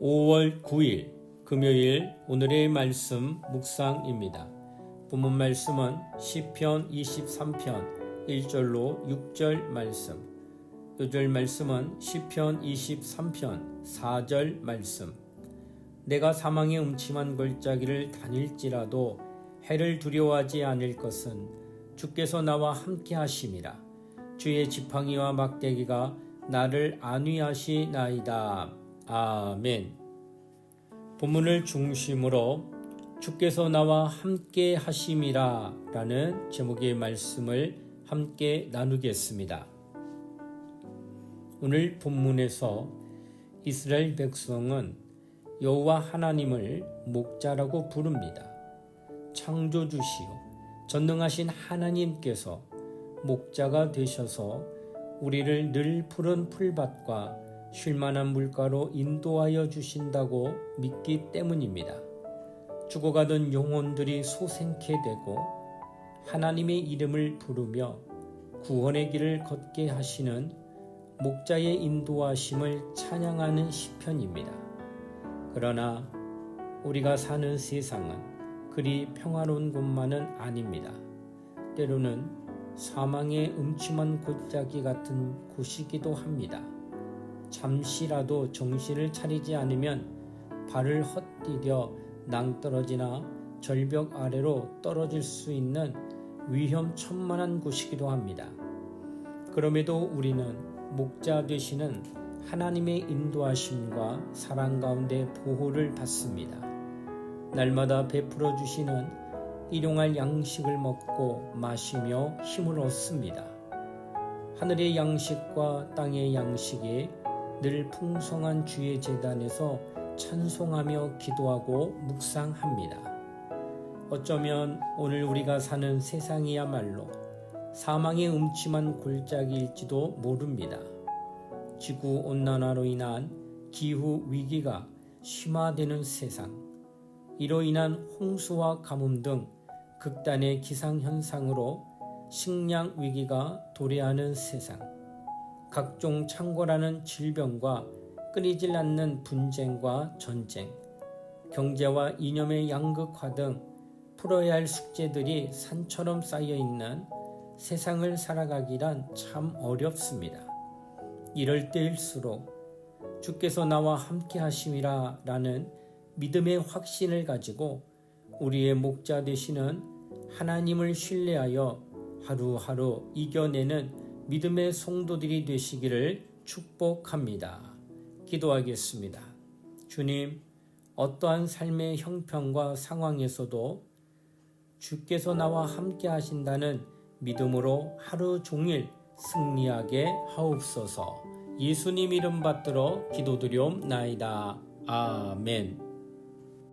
5월 9일 금요일 오늘의 말씀 묵상입니다. 본문 말씀은 시편 23편 1절로 6절 말씀. 요절 말씀은 시편 23편 4절 말씀. 내가 사망의 음침한 골짜기를 다닐지라도 해를 두려워하지 않을 것은 주께서 나와 함께 하심이라. 주의 지팡이와 막대기가 나를 안위하시나이다. 아멘. 본문을 중심으로 주께서 나와 함께 하심이라 라는 제목의 말씀을 함께 나누겠습니다. 오늘 본문에서 이스라엘 백성은 여호와 하나님을 목자라고 부릅니다. 창조주시요 전능하신 하나님께서 목자가 되셔서 우리를 늘 푸른 풀밭과 쉴만한 물가로 인도하여 주신다고 믿기 때문입니다. 죽어가던 영혼들이 소생케 되고 하나님의 이름을 부르며 구원의 길을 걷게 하시는 목자의 인도하심을 찬양하는 시편입니다. 그러나 우리가 사는 세상은 그리 평화로운 곳만은 아닙니다. 때로는 사망의 음침한 골짜기 같은 곳이기도 합니다. 잠시라도 정신을 차리지 않으면 발을 헛디뎌 낭떠러지나 절벽 아래로 떨어질 수 있는 위험천만한 곳이기도 합니다. 그럼에도 우리는 목자 되시는 하나님의 인도하심과 사랑 가운데 보호를 받습니다. 날마다 베풀어 주시는 일용할 양식을 먹고 마시며 힘을 얻습니다. 하늘의 양식과 땅의 양식이 늘 풍성한 주의 재단에서 찬송하며 기도하고 묵상합니다. 어쩌면 오늘 우리가 사는 세상이야말로 사망의 음침한 골짜기일지도 모릅니다. 지구 온난화로 인한 기후 위기가 심화되는 세상, 이로 인한 홍수와 가뭄 등 극단의 기상 현상으로 식량 위기가 도래하는 세상, 각종 창궐하는 질병과 끊이질 않는 분쟁과 전쟁, 경제와 이념의 양극화 등 풀어야 할 숙제들이 산처럼 쌓여 있는 세상을 살아가기란 참 어렵습니다. 이럴 때일수록 주께서 나와 함께 하심이라 라는 믿음의 확신을 가지고 우리의 목자 되시는 하나님을 신뢰하여 하루하루 이겨내는 믿음의 성도들이 되시기를 축복합니다. 기도하겠습니다. 주님, 어떠한 삶의 형편과 상황에서도 주께서 나와 함께 하신다는 믿음으로 하루 종일 승리하게 하옵소서. 예수님 이름 받들어 기도드리옵나이다. 아멘.